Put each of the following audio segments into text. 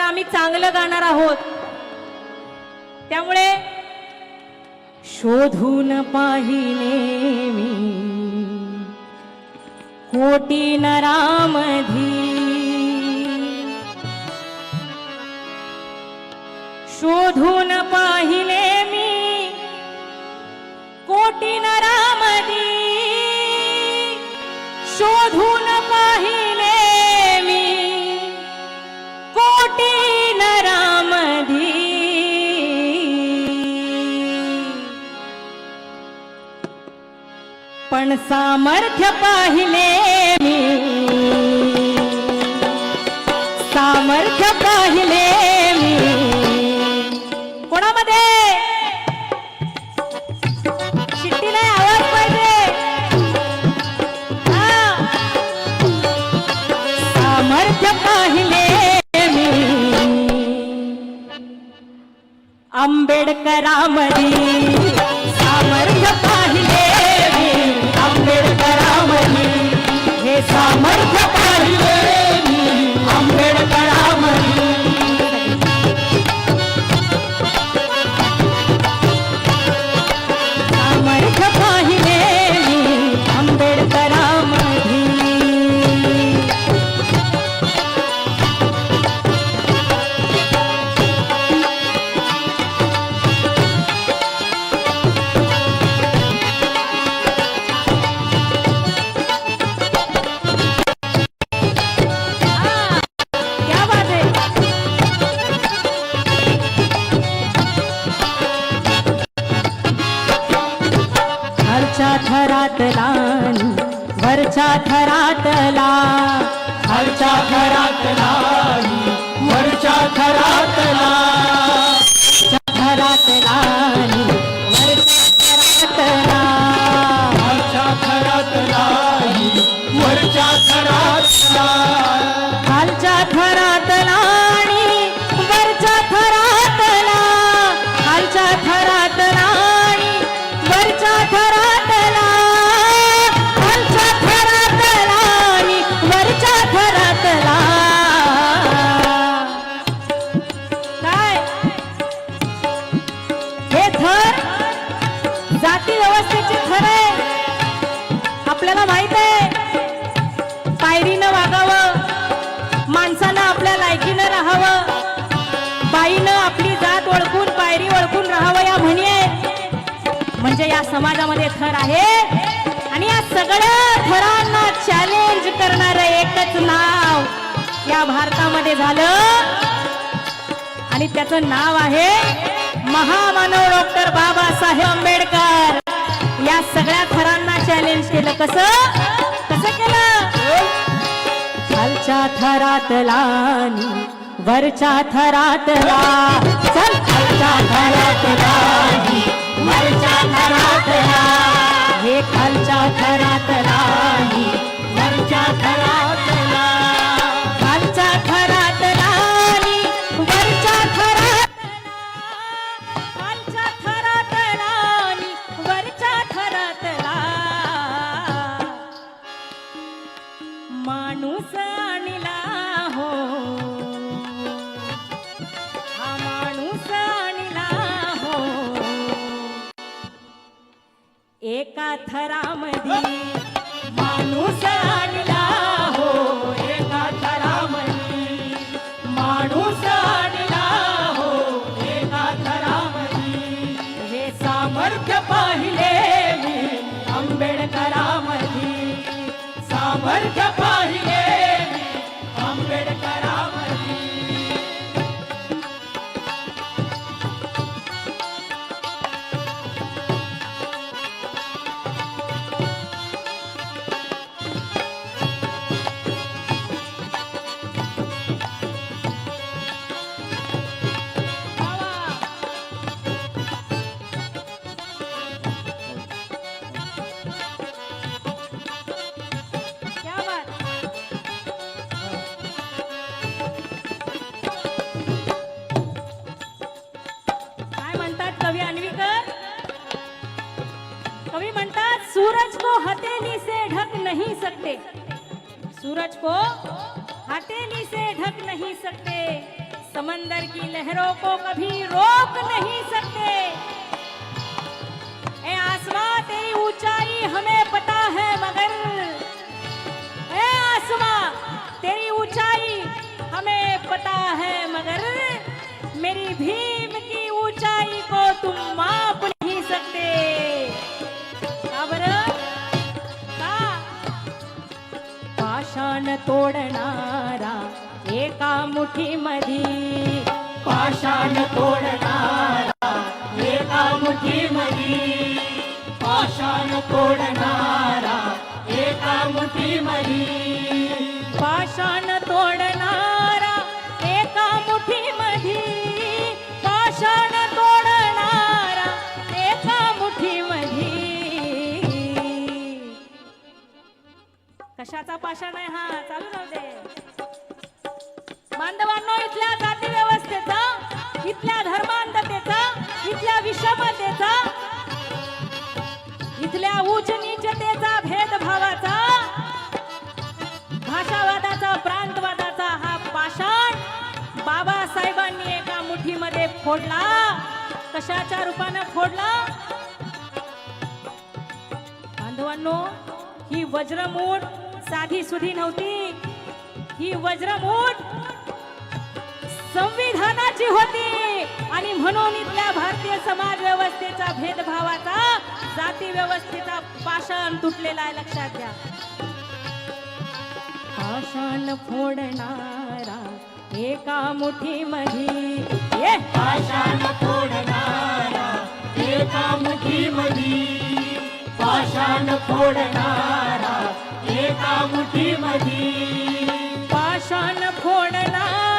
तर आम्ही चांगलं गाणार आहोत. त्यामुळे शोधून पाहिले मी कोटी नरामधी शोधून पाहिले मी कोटी न पण सामर्थ्य पाहिले मी. सामर्थ्य पाहिले मी. कोणामध्ये? शिट्टी नाही आवाज पाहिजे. सामर्थ्य पाहिले मी. आंबेडकरामधी थरातला पायरी ओळखून राहावं या म्हणी. म्हणजे या समाजामध्ये थर आहे. आणि या सगळ्या थरांना चॅलेंज करणार एकच नाव या भारतामध्ये झालं. आणि त्याचं नाव आहे महामानव डॉक्टर बाबासाहेब आंबेडकर. या सगळ्या थरांना चॅलेंज केलं. कसं? कसं केलं? खालच्या थरातला वरच्या थरातला. चल. खालच्या थरातला आणि वरच्या थरातला हे खालच्या थरातला आणि वरच्या थरातला खालच्या थरातला आणि वरच्या थरातला खालच्या थरातला आणि वरच्या थरातला माणूस आणला हो. एका थरामध्ये माणूस आणला नहीं सकते। सूरज को हथेली से ढक नहीं सकते। समंदर की लहरों को कभी रोक नहीं सकते। आसमां, तेरी ऊंचाई हमें पता है मगर। ए आसमां, तेरी ऊंचाई हमें पता है मगर। मेरी भीम की ऊंचाई को तुम माप नहीं सकते। पाषाण तोडणारा एका मुठीमध्ये पाषाण तोडणारा एका मुठीमधी. पाषाण तोडणारा एका मुठीमधी. पाषाण तोडणारा कशाचा पाषाण आहे हा. चालू राहू दे. बांधवांनो इथल्या जाती व्यवस्थेचा इथल्या धर्मांधतेचा इथल्या विषमतेचा इथल्या उच्च नीचतेचा भेदभावाचा भाषावादाचा प्रांतवादाचा हा पाषाण बाबासाहेबांनी एका मुठीमध्ये फोडला. कशाच्या रूपानं फोडला? बांधवांनो ही वज्रमूठ साधी सुधी नव्हती. ही वज्रमूठ संविधानाची होती. आणि म्हणून इथल्या भारतीय समाज व्यवस्थेचा भेदभावाचा जाती व्यवस्थेचा पाषाण तुटलेला आहे. लक्षात घ्या. पाषाण फोडणारा एका मुठीमध्ये ये. पाषाण फोडणारा एका मुठीमधी. पाषाण फोडणारा एका मुठीमधी. पाषाण फोडणारा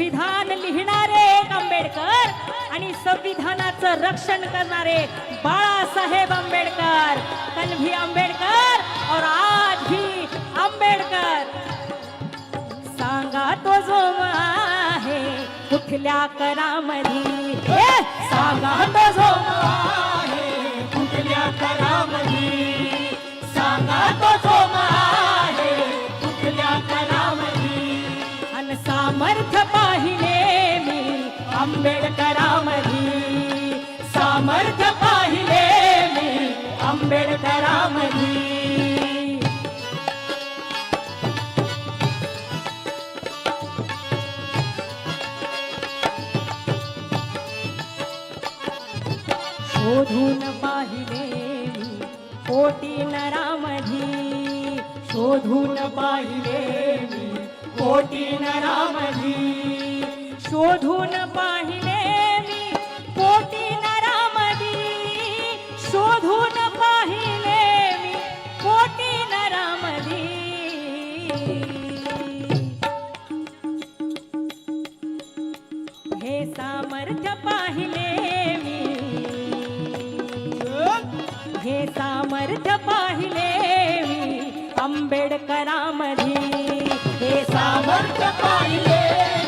संविधान लिहिणारे एक आंबेडकर आणि संविधानाचं रक्षण करणारे बाळासाहेब आंबेडकर. कल आंबेडकर और आज भी आंबेडकर. सांगा तो जो आहे कुठल्या करामधी. सांगा तो जो आहे कुठल्या करामधी. शोधून पाहिले मी. कोटी नरामधी शोधून पाहिले मी. कोटी नरामधी शोधून सामर्थ्य पाहिले मी. आंबेडकरामधी हे सामर्थ्य सामर्थ्य पाहिले.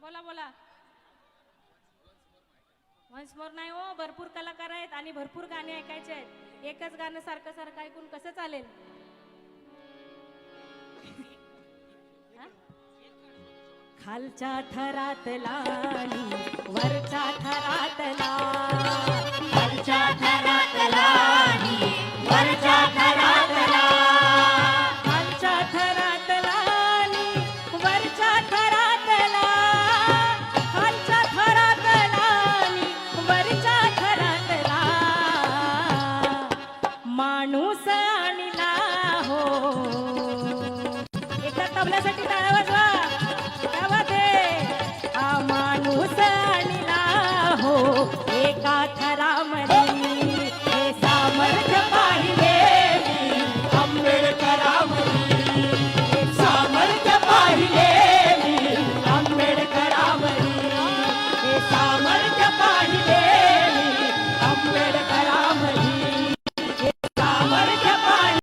बोला बोला. वन्स मोर नाही हो भरपूर कलाकार आहेत आणि भरपूर गाणे ऐकायचे आहेत. एकच गाणं सारखं सारखं ऐकून कसं चालेल? खालच्या थरातला वरच्या थरातला. वरच्या लाली वरच्या थरातला. काठारामध्ये